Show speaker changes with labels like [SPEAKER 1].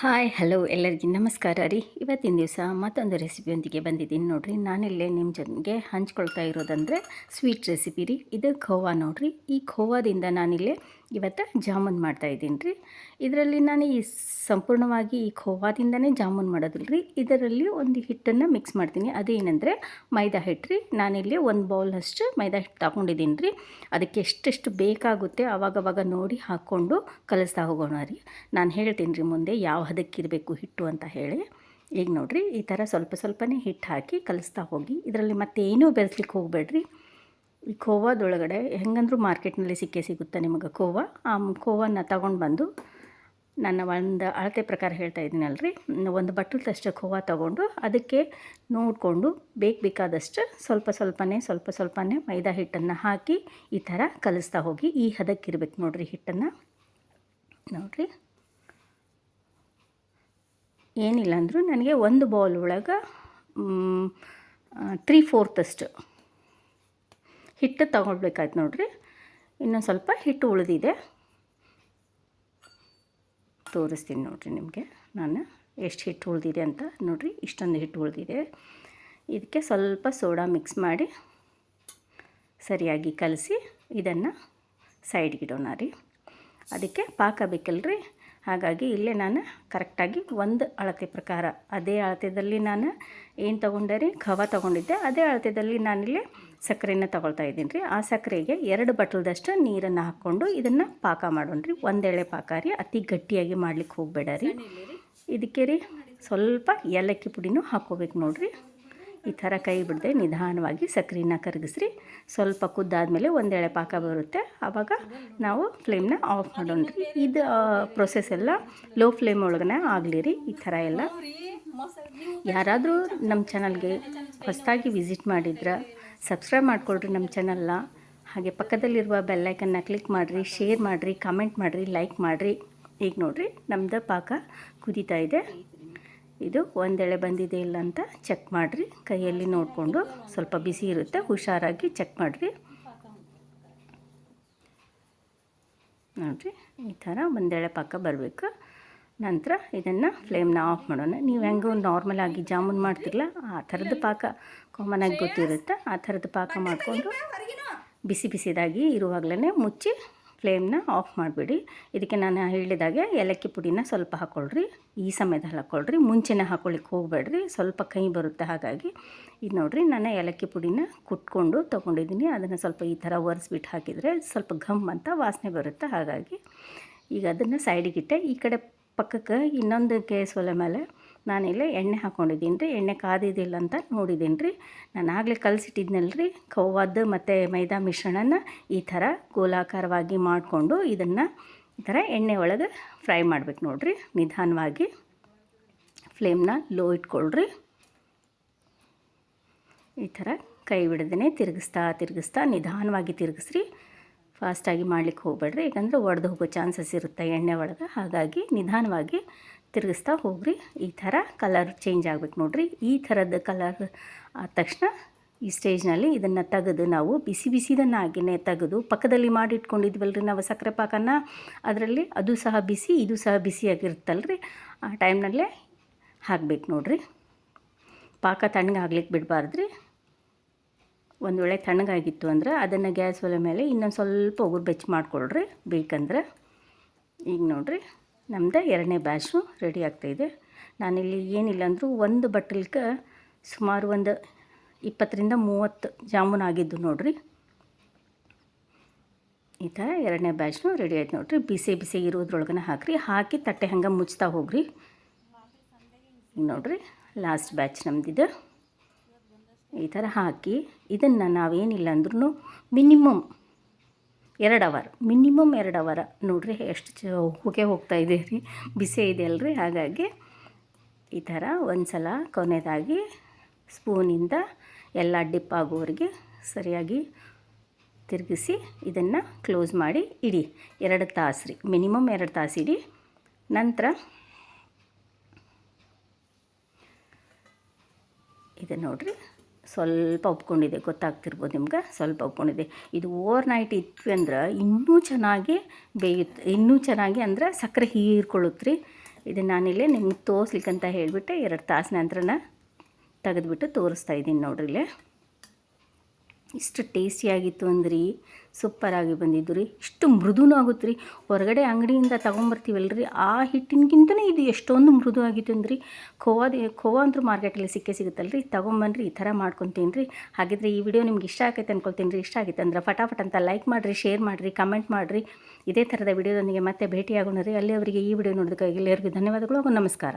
[SPEAKER 1] Hi, hello ಎಲ್ಲರಿಗೂ ನಮಸ್ಕಾರ ರೀ. ಇವತ್ತಿನ ದಿವಸ ಮತ್ತೊಂದು ರೆಸಿಪಿಯೊಂದಿಗೆ ಬಂದಿದ್ದೀನಿ ನೋಡಿರಿ. ನಾನಿಲ್ಲೇ ನಿಮ್ಮ ಜೊತೆಗೆ ಹಂಚ್ಕೊಳ್ತಾ ಇರೋದಂದರೆ ಸ್ವೀಟ್ ರೆಸಿಪಿ ರೀ. ಇದು ಖೋವಾ ನೋಡಿರಿ. ಈ ಖೋವಾದಿಂದ ನಾನಿಲ್ಲೇ ಇವತ್ತು ಜಾಮೂನ್ ಮಾಡ್ತಾಯಿದ್ದೀನಿ ರೀ. ಇದರಲ್ಲಿ ನಾನು ಈ ಸಂಪೂರ್ಣವಾಗಿ ಈ ಖೋವಾದಿಂದನೇ ಜಾಮೂನ್ ಮಾಡೋದಿಲ್ಲ ರೀ. ಇದರಲ್ಲಿ ಒಂದು ಹಿಟ್ಟನ್ನು ಮಿಕ್ಸ್ ಮಾಡ್ತೀನಿ. ಅದೇನೆಂದರೆ ಮೈದಾ ಹಿಟ್ಟು ರೀ. ನಾನಿಲ್ಲಿ ಒಂದು ಬೌಲಷ್ಟು ಮೈದಾ ಹಿಟ್ಟು ತಗೊಂಡಿದ್ದೀನಿ ರೀ. ಅದಕ್ಕೆ ಎಷ್ಟೆಷ್ಟು ಬೇಕಾಗುತ್ತೆ ಆವಾಗವಾಗ ನೋಡಿ ಹಾಕ್ಕೊಂಡು ಕಲಿಸ್ತಾ ಹೋಗೋಣ ರೀ. ನಾನು ಹೇಳ್ತೀನಿ ರೀ ಮುಂದೆ ಯಾವ ಹದಕ್ಕಿರಬೇಕು ಹಿಟ್ಟು ಅಂತ ಹೇಳಿ. ಈಗ ನೋಡಿರಿ ಈ ಥರ ಸ್ವಲ್ಪ ಸ್ವಲ್ಪನೇ ಹಿಟ್ಟು ಹಾಕಿ ಕಲಿಸ್ತಾ ಹೋಗಿ. ಇದರಲ್ಲಿ ಮತ್ತೇನೂ ಬೆರೆಸ್ಲಿಕ್ಕೆ ಹೋಗಬೇಡ್ರಿ. ಈ ಖೋವಾದೊಳಗಡೆ ಹೆಂಗಂದ್ರೂ ಮಾರ್ಕೆಟ್ನಲ್ಲಿ ಸಿಕ್ಕೇ ಸಿಗುತ್ತೆ ನಿಮಗೆ ಖೋವಾ ಆ ಖೋವನ್ನ ತಗೊಂಡು ಬಂದು ನನ್ನ ಒಂದು ಅಳತೆ ಪ್ರಕಾರ ಹೇಳ್ತಾ ಇದ್ದೀನಲ್ರಿ. ಒಂದು ಬಟ್ಟಲದಷ್ಟು ಖೋವಾ ತೊಗೊಂಡು ಅದಕ್ಕೆ ನೋಡಿಕೊಂಡು ಬೇಕು ಬೇಕಾದಷ್ಟು ಸ್ವಲ್ಪ ಸ್ವಲ್ಪನೇ ಸ್ವಲ್ಪ ಸ್ವಲ್ಪನೇ ಮೈದಾ ಹಿಟ್ಟನ್ನು ಹಾಕಿ ಈ ಥರ ಕಲಿಸ್ತಾ ಹೋಗಿ. ಈ ಹದಕ್ಕಿರ್ಬೇಕು ನೋಡಿರಿ ಹಿಟ್ಟನ್ನು. ನೋಡಿರಿ. ಏನಿಲ್ಲ ಅಂದರೂ ನನಗೆ ಒಂದು ಬೌಲ್ ಒಳಗೆ ತ್ರೀ ಫೋರ್ತಷ್ಟು ಹಿಟ್ಟು ತಗೊಳ್ಬೇಕಾಯ್ತು ನೋಡಿರಿ. ಇನ್ನೊಂದು ಸ್ವಲ್ಪ ಹಿಟ್ಟು ಉಳಿದಿದೆ. ತೋರಿಸ್ತೀನಿ ನೋಡಿರಿ ನಿಮಗೆ. ನಾನು ಎಷ್ಟು ಹಿಟ್ಟು ಉಳಿದಿದೆ ಅಂತ ನೋಡಿರಿ. ಇಷ್ಟೊಂದು ಹಿಟ್ಟು ಉಳಿದಿದೆ. ಇದಕ್ಕೆ ಸ್ವಲ್ಪ ಸೋಡಾ ಮಿಕ್ಸ್ ಮಾಡಿ ಸರಿಯಾಗಿ ಕಲಸಿ ಇದನ್ನು ಸೈಡ್ಗಿಡೋಣ ರೀ. ಅದಕ್ಕೆ ಪಾಕ ಬೇಕಲ್ರಿ? ಹಾಗಾಗಿ ಇಲ್ಲೇ ನಾನು ಕರೆಕ್ಟಾಗಿ ಒಂದು ಅಳತೆ ಪ್ರಕಾರ ಅದೇ ಅಳತೆದಲ್ಲಿ ನಾನು ಏನು ತೊಗೊಂಡೆ ರೀ ಖವ ತೊಗೊಂಡಿದ್ದೆ ಅದೇ ಅಳತೆದಲ್ಲಿ ನಾನಿಲ್ಲಿ ಸಕ್ಕರೆನ ತೊಗೊಳ್ತಾ ಇದ್ದೀನಿ ರೀ. ಆ ಸಕ್ಕರೆಗೆ ಎರಡು ಬಟ್ಲದಷ್ಟು ನೀರನ್ನು ಹಾಕ್ಕೊಂಡು ಇದನ್ನು ಪಾಕ ಮಾಡೋಣ ರೀ. ಒಂದೆಳೆ ಪಾಕ ರೀ. ಅತಿ ಗಟ್ಟಿಯಾಗಿ ಮಾಡ್ಲಿಕ್ಕೆ ಹೋಗಬೇಡ ರೀ. ಇದಕ್ಕೆ ರೀ ಸ್ವಲ್ಪ ಏಲಕ್ಕಿ ಪುಡಿನೂ ಹಾಕ್ಕೋಬೇಕು ನೋಡಿರಿ. ಈ ಥರ ಕೈ ಬಿಡದೆ ನಿಧಾನವಾಗಿ ಸಕ್ಕರೆನ ಕರಗಿಸ್ರಿ. ಸ್ವಲ್ಪ ಕುದ್ದಾದಮೇಲೆ ಒಂದೆಳೆ ಪಾಕ ಬರುತ್ತೆ. ಆವಾಗ ನಾವು ಫ್ಲೇಮ್ನ ಆಫ್ ಮಾಡೋಣ. ಇದು ಪ್ರೊಸೆಸ್ ಎಲ್ಲ ಲೋ ಫ್ಲೇಮ್ ಒಳಗನೆ ಆಗಲಿ ರೀ. ಈ ಥರ ಎಲ್ಲ. ಯಾರಾದರೂ ನಮ್ಮ ಚಾನಲ್ಗೆ ಹೊಸದಾಗಿ ವಿಸಿಟ್ ಮಾಡಿದ್ರೆ ಸಬ್ಸ್ಕ್ರೈಬ್ ಮಾಡಿಕೊಳ್ರಿ ನಮ್ಮ ಚಾನಲ್ನ ಹಾಗೆ ಪಕ್ಕದಲ್ಲಿರುವ ಬೆಲ್ಲೈಕನ್ನ ಕ್ಲಿಕ್ ಮಾಡಿರಿ ಶೇರ್ ಮಾಡಿರಿ ಕಮೆಂಟ್ ಮಾಡಿರಿ ಲೈಕ್ ಮಾಡಿರಿ. ಈಗ ನೋಡಿರಿ ನಮ್ಮದು ಪಾಕ ಕುದೀತಾ ಇದೆ. ಇದು ಒಂದೆಳೆ ಬಂದಿದೆ ಇಲ್ಲ ಅಂತ ಚೆಕ್ ಮಾಡಿರಿ. ಕೈಯಲ್ಲಿ ನೋಡಿಕೊಂಡು ಸ್ವಲ್ಪ ಬಿಸಿ ಇರುತ್ತೆ, ಹುಷಾರಾಗಿ ಚೆಕ್ ಮಾಡಿರಿ. ನೋಡಿರಿ, ಈ ಥರ ಒಂದೆಳೆ ಪಾಕ ಬರಬೇಕು. ನಂತರ ಇದನ್ನು ಫ್ಲೇಮ್ನ ಆಫ್ ಮಾಡೋಣ. ನೀವು ಹೆಂಗೂ ನಾರ್ಮಲಾಗಿ ಜಾಮೂನ್ ಮಾಡ್ತಿರಲ್ಲ ಆ ಥರದ ಪಾಕ ಕಾಮನಾಗಿ ಗೊತ್ತಿರುತ್ತೆ. ಆ ಥರದ ಪಾಕ ಮಾಡಿಕೊಂಡು ಬಿಸಿ ಬಿಸಿದಾಗಿ ಇರುವಾಗಲೇ ಮುಚ್ಚಿ ಫ್ಲೇಮ್ನ ಆಫ್ ಮಾಡಿಬಿಡಿ. ಇದಕ್ಕೆ ನಾನು ಹೇಳಿದಾಗೆ ಏಲಕ್ಕಿ ಪುಡಿನ ಸ್ವಲ್ಪ ಹಾಕ್ಕೊಳ್ರಿ ಈ ಸಮಯದಲ್ಲಿ ಹಾಕ್ಕೊಳ್ರಿ ಮುಂಚೆನೇ ಹಾಕೊಳ್ಳಿಕ್ಕೆ ಹೋಗಬೇಡ್ರಿ, ಸ್ವಲ್ಪ ಕೈ ಬರುತ್ತೆ ಹಾಗಾಗಿ. ಇದು ನೋಡಿರಿ, ನಾನು ಏಲಕ್ಕಿ ಪುಡಿನ ಕುಟ್ಕೊಂಡು ತೊಗೊಂಡಿದ್ದೀನಿ. ಅದನ್ನು ಸ್ವಲ್ಪ ಈ ಥರ ಒರೆಸ್ಬಿಟ್ಟು ಹಾಕಿದರೆ ಸ್ವಲ್ಪ ಘಮ್ ಅಂತ ವಾಸನೆ ಬರುತ್ತೆ ಹಾಗಾಗಿ. ಈಗ ಅದನ್ನು ಸೈಡಿಗಿಟ್ಟೆ ಈ ಕಡೆ ಪಕ್ಕಕ್ಕೆ ಇನ್ನೊಂದು ಕೇಸ್ ಒಲೆ ಮೇಲೆ ನಾನಿಲ್ಲಿ ಎಣ್ಣೆ ಹಾಕ್ಕೊಂಡಿದ್ದೀನಿ ರೀ. ಎಣ್ಣೆ ಕಾದಿದ್ದಿಲ್ಲ ಅಂತ ನೋಡಿದ್ದೀನಿ ರೀ. ನಾನು ಆಗಲೇ ಕಲಸಿಟ್ಟಿದ್ನಲ್ಲ ರೀ. ಕವ್ವಾದ್ದು ಮತ್ತು ಮೈದಾ ಮಿಶ್ರಣನ ಈ ಥರ ಗೋಲಾಕಾರವಾಗಿ ಮಾಡಿಕೊಂಡು ಇದನ್ನು ಈ ಥರ ಎಣ್ಣೆ ಒಳಗೆ ಫ್ರೈ ಮಾಡ್ಬೇಕು ನೋಡಿರಿ. ನಿಧಾನವಾಗಿ ಫ್ಲೇಮ್ನ ಲೋ ಇಟ್ಕೊಳ್ರಿ. ಈ ಥರ ಕೈ ಬಿಡದೇ ತಿರುಗಿಸ್ತಾ ತಿರುಗಿಸ್ತಾ ನಿಧಾನವಾಗಿ ತಿರುಗಿಸ್ರಿ. ಫಾಸ್ಟಾಗಿ ಮಾಡ್ಲಿಕ್ಕೆ ಹೋಗಬೇಡ್ರಿ. ಯಾಕಂದರೆ ಒಡೆದು ಹೋಗೋ ಚಾನ್ಸಸ್ ಇರುತ್ತೆ ಎಣ್ಣೆ ಒಳಗೆ. ಹಾಗಾಗಿ ನಿಧಾನವಾಗಿ ತಿರುಗಿಸ್ತಾ ಹೋಗ್ರಿ. ಈ ಥರ ಕಲರ್ ಚೇಂಜ್ ಆಗ್ಬೇಕು ನೋಡ್ರಿ. ಈ ಥರದ ಕಲರ್ ಆದ ತಕ್ಷಣ ಈ ಸ್ಟೇಜ್ನಲ್ಲಿ ಇದನ್ನು ತೆಗೆದು ನಾವು ಬಿಸಿ ಬಿಸಿದನ್ನಾಗಿನೇ ತೆಗೆದು ಪಕ್ಕದಲ್ಲಿ ಮಾಡಿಟ್ಕೊಂಡಿದ್ವಲ್ರಿ ನಾವು ಸಕ್ಕರೆ ಪಾಕನ. ಅದರಲ್ಲಿ ಅದು ಸಹ ಬಿಸಿ, ಇದು ಸಹ ಬಿಸಿಯಾಗಿರುತ್ತಲ್ರಿ. ಆ ಟೈಮ್ನಲ್ಲೇ ಹಾಕ್ಬೇಕು ನೋಡ್ರಿ. ಪಾಕ ತಣ್ಣಗೆ ಆಗ್ಲಿಕ್ಕೆ ಬಿಡಬಾರ್ದ್ರಿ. ಒಂದು ವೇಳೆ ತಣ್ಣಗಾಗಿತ್ತು ಅಂದರೆ ಅದನ್ನು ಗ್ಯಾಸ್ ಒಲೆ ಮೇಲೆ ಇನ್ನೊಂದು ಸ್ವಲ್ಪ ಉಗುರು ಬೆಚ್ಚ ಮಾಡಿಕೊಳ್ರಿ. ಬೇಕಂದ್ರೆ ಈಗ ನೋಡಿರಿ. ನಮ್ಮದು ಎರಡನೇ ಬ್ಯಾಚು ರೆಡಿ ಆಗ್ತಾಯಿದೆ ನಾನಿಲ್ಲಿ ಏನಿಲ್ಲ ಅಂದರೂ ಒಂದು ಬಟ್ಟಲ್ಗೆ ಸುಮಾರು ಒಂದು ಇಪ್ಪತ್ತರಿಂದ ಮೂವತ್ತು ಜಾಮೂನ್ ಆಗಿದ್ದು ನೋಡಿರಿ. ಈ ಥರ ಎರಡನೇ ಬ್ಯಾಚ್ನು ರೆಡಿ ಆಯ್ತು ನೋಡಿರಿ. ಬಿಸಿ ಬಿಸಿ ಇರೋದ್ರೊಳಗನ ಹಾಕಿರಿ. ಹಾಕಿ ತಟ್ಟೆ ಹಂಗೆ ಮುಚ್ತಾ ಹೋಗ್ರಿ. ನೋಡಿರಿ ಲಾಸ್ಟ್ ಬ್ಯಾಚ್ ನಮ್ದಿದೆ. ಈ ಥರ ಹಾಕಿ ಇದನ್ನು ನಾವೇನಿಲ್ಲ ಅಂದ್ರೂ ಮಿನಿಮಮ್ ಎರಡು ಅವರ್ ಮಿನಿಮಮ್ ಎರಡು ಅವರ್ ನೋಡಿರಿ ಎಷ್ಟು ಚ, ಹೊಗೆ ಹೋಗ್ತಾ ಇದೆ ರೀ, ಬಿಸಿ ಇದೆ ಅಲ್ರಿ. ಹಾಗಾಗಿ ಈ ಥರ ಒಂದು ಸಲ ಕೊನೆಯದಾಗಿ ಸ್ಪೂನಿಂದ ಎಲ್ಲ ಡಿಪ್ ಆಗೋವರೆಗೆ ಸರಿಯಾಗಿ ತಿರುಗಿಸಿ ಇದನ್ನು ಕ್ಲೋಸ್ ಮಾಡಿ ಇಡಿ. ಎರಡು ತಾಸು ರೀ, ಮಿನಿಮಮ್ ಎರಡು ತಾಸು ಇಡಿ. ನಂತರ ಇದು ನೋಡಿರಿ ಸ್ವಲ್ಪ ಒಪ್ಕೊಂಡಿದೆ, ಗೊತ್ತಾಗ್ತಿರ್ಬೋದು ನಿಮ್ಗೆ, ಸ್ವಲ್ಪ ಒಪ್ಕೊಂಡಿದೆ. ಇದು ಓವರ್ ನೈಟ್ ಇತ್ತು ಅಂದ್ರೆ ಇನ್ನೂ ಚೆನ್ನಾಗಿ ಬೇಯುತ್ತೆ, ಇನ್ನೂ ಚೆನ್ನಾಗಿ ಅಂದ್ರೆ ಸಕ್ಕರೆ ಹೀರ್ಕೊಳ್ಳುತ್ತೆ ರೀ ಇದನ್ನು ನಾನಿಲ್ಲೇ ನಿಮ್ಗೆ ತೋರಿಸ್ಲಿಕ್ಕಂತ ಹೇಳಿಬಿಟ್ಟು ಎರಡು ತಾಸು ನಂತರನ ತೆಗೆದುಬಿಟ್ಟು ತೋರಿಸ್ತಾ ಇದ್ದೀನಿ ನೋಡ್ರಿ ಇಲ್ಲೇ. ಇಷ್ಟು ಟೇಸ್ಟಿಯಾಗಿತ್ತು ಅಂದ್ರಿ, ಸೂಪರಾಗಿ ಬಂದಿದ್ದು ರೀ. ಇಷ್ಟು ಮೃದುನೂ ಆಗುತ್ತೆ ರೀ ಹೊರಗಡೆ ಅಂಗಡಿಯಿಂದ ತೊಗೊಂಬರ್ತೀವಲ್ಲ ರೀ ಆ ಹಿಟ್ಟಿನಗಿಂತನೇ ಇದು ಎಷ್ಟೊಂದು ಮೃದು ಆಗಿತ್ತು ಅಂದ್ರಿ. ಖೋವಾದ ಖೋವಾ ಅಂದ್ರೂ ಮಾರ್ಕೆಟಲ್ಲಿ ಸಿಕ್ಕೇ ಸಿಗುತ್ತಲ್ಲ ರೀ ತೊಗೊಂಬನ್ರಿ, ಈ ಥರ ಮಾಡ್ಕೊತೀನಿ ರೀ ಹಾಗಿದ್ರೆ ಈ ವಿಡಿಯೋ ನಿಮ್ಗೆ ಇಷ್ಟ ಆಗೈತೆ ಅಂದ್ಕೊಳ್ತೀನಿ ರೀ ಇಷ್ಟ ಆಗಿತ್ತು ಅಂದ್ರೆ ಫಟಾಫಟ್ ಅಂತ ಲೈಕ್ ಮಾಡಿರಿ, ಶೇರ್ ಮಾಡಿರಿ, ಕಮೆಂಟ್ ಮಾಡಿರಿ. ಇದೇ ಥರದ ವಿಡಿಯೋದೊಂದಿಗೆ ಮತ್ತೆ ಭೇಟಿಯಾಗೋಣ ರೀ. ಅಲ್ಲಿ ಅವರಿಗೆ ಈ ವಿಡಿಯೋ ನೋಡೋದಕ್ಕಾಗಿ ಎಲ್ಲರಿಗೂ ಧನ್ಯವಾದಗಳು ಹಾಗೂ ನಮಸ್ಕಾರ.